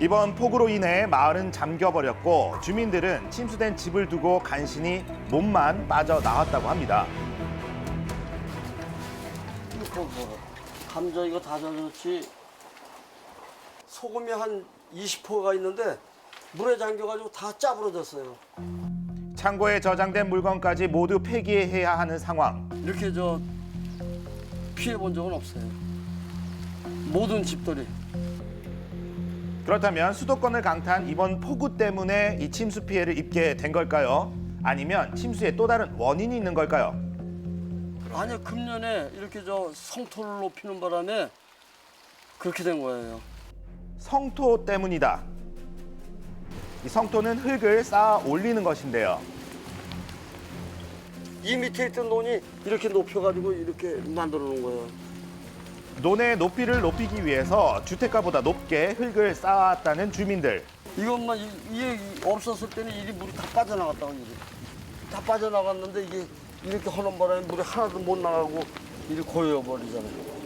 이번 폭우로 인해 마을은 잠겨버렸고 주민들은 침수된 집을 두고 간신히 몸만 빠져나왔다고 합니다. 이거 뭐 감자 이거 다 젖었지 소금이 한 20호가 있는데 물에 잠겨가지고 다 짜부러졌어요 창고에 저장된 물건까지 모두 폐기해야 하는 상황. 이렇게 저 피해 본 적은 없어요 모든 집들이 그렇다면 수도권을 강타한 이번 폭우 때문에 이 침수 피해를 입게 된 걸까요? 아니면 침수에 또 다른 원인이 있는 걸까요? 아니 금년에 이렇게 저 성토를 높이는 바람에 그렇게 된 거예요 성토 때문이다. 이 성토는 흙을 쌓아 올리는 것인데요. 이 밑에 있던 논이 이렇게 높여가지고 이렇게 만들어 놓은 거예요 논의 높이를 높이기 위해서 주택가보다 높게 흙을 쌓았다는 주민들. 이것만 이- 이게 없었을 때는 이리 물이 다 빠져나갔다고 이게 다 빠져나갔는데 이게 이렇게 하는 바람에 물이 하나도 못 나가고 이리 고여 버리잖아요.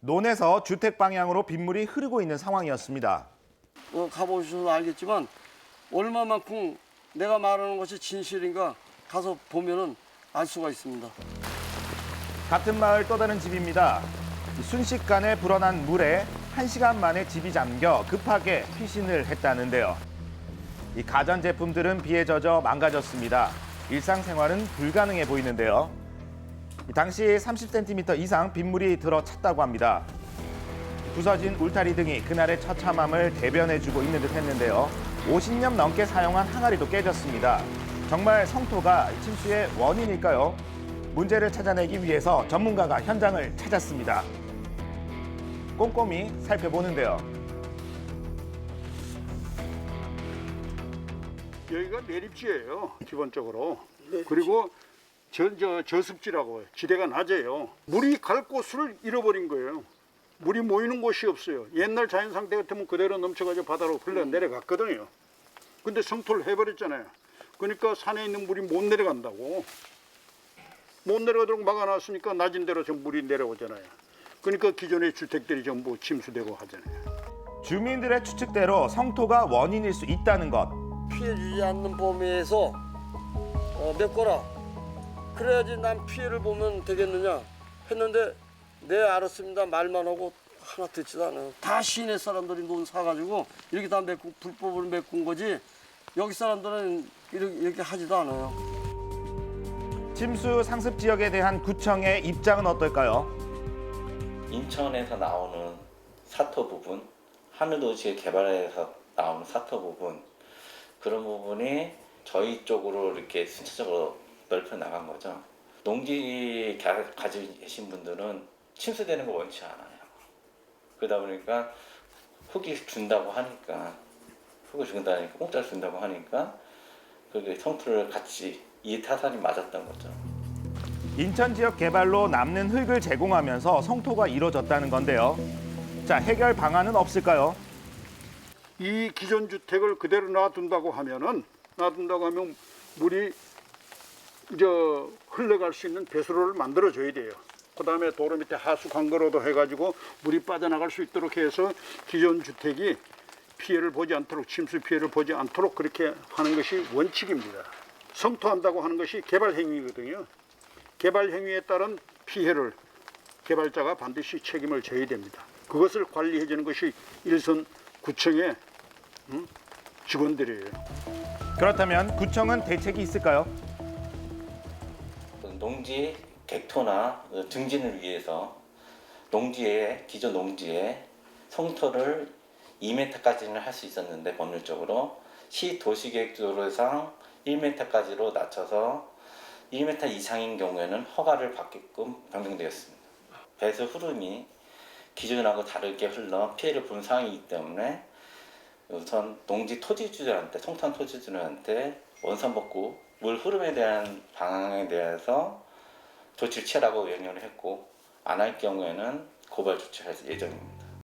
논에서 주택 방향으로 빗물이 흐르고 있는 상황이었습니다. 어, 가보셔서 알겠지만 얼마만큼 내가 말하는 것이 진실인가 가서 보면은 알 수가 있습니다. 같은 마을 또 다른 집입니다. 이 순식간에 불어난 물에 한시간 만에 집이 잠겨 급하게 피신을 했다는데요. 이 가전 제품들은 비에 젖어 망가졌습니다. 일상생활은 불가능해 보이는데요. 이 당시 30cm 이상 빗물이 들어찼다고 합니다. 부서진 울타리 등이 그날의 처참함을 대변해주고 있는 듯 했는데요. 50년 넘게 사용한 항아리도 깨졌습니다. 정말 성토가 침수의 원인일까요? 문제를 찾아내기 위해서 전문가가 현장을 찾았습니다. 꼼꼼히 살펴보는데요. 여기가 내립지예요 기본적으로. 내립지. 그리고 저, 저, 저습지라고 해요. 지대가 낮아요. 물이 갈 곳을 잃어버린 거예요. 물이 모이는 곳이 없어요. 옛날 자연 상태 같으면 그대로 넘쳐가지고 바다로 흘러 내려갔거든요. 근데 성토를 해버렸잖아요. 그러니까 산에 있는 물이 못 내려간다고. 못 내려가도록 막아놨으니까 낮은 데로 전 물이 내려오잖아요 그러니까 기존의 주택들이 전부 침수되고 하잖아요 주민들의 추측대로 성토가 원인일 수 있다는 것. 피해 주지 않는 범위에서 어, 메꿔라. 그래야지 난 피해를 보면 되겠느냐 했는데 네 알았습니다 말만 하고 하나 듣지도 않아요. 다 시내 사람들이 논 사가지고 이렇게 다 메꾸 불법으로 메꾼 거지 여기 사람들은 이렇게, 이렇게 하지도 않아요. 침수 상습 지역에 대한 구청의 입장은 어떨까요? 인천에서 나오는 사토 부분, 하늘도시의 개발에서 나오는 사토 부분 그런 부분이 저희 쪽으로 이렇게 순차적으로 넓혀 나간 거죠. 농지 가- 가지고 계신 분들은 침수되는 거 원치 않아요. 그러다 보니까 흙이 준다고 하니까 흙을 준다니까 공짜로 준다고 하니까 그게 성토를 같이 이 타산이 맞았던 거죠. 인천 지역 개발로 남는 흙을 제공하면서 성토가 이뤄졌다는 건데요. 자, 해결 방안은 없을까요? 이 기존 주택을 그대로 놔둔다고 하면은 놔둔다고 하면 물이 저 흘러갈 수 있는 배수로를 만들어 줘야 돼요. 그다음에 도로 밑에 하수 관거로도 해가지고 물이 빠져나갈 수 있도록 해서 기존 주택이 피해를 보지 않도록 침수 피해를 보지 않도록 그렇게 하는 것이 원칙입니다. 성토한다고 하는 것이 개발 행위거든요. 개발 행위에 따른 피해를 개발자가 반드시 책임을 져야 됩니다. 그것을 관리해 주는 것이 일선 구청의 음, 직원들이에요. 그렇다면 구청은 대책이 있을까요? 농지 객토나 증진을 위해서 농지에 기존 농지에 성토를 2m까지는 할 수 있었는데 법률적으로 시 도시계획도로상 1m까지로 낮춰서 1m 이상인 경우에는 허가를 받게끔 변경되었습니다. 배수 흐름이 기존하고 다르게 흘러 피해를 본 상황이기 때문에 우선 농지 토지주들한테 성탄 토지주들한테 원산 복구 물 흐름에 대한 방향에 대해서 조치를 취하라고 명령을 했고 안 할 경우에는 고발 조치할 예정입니다.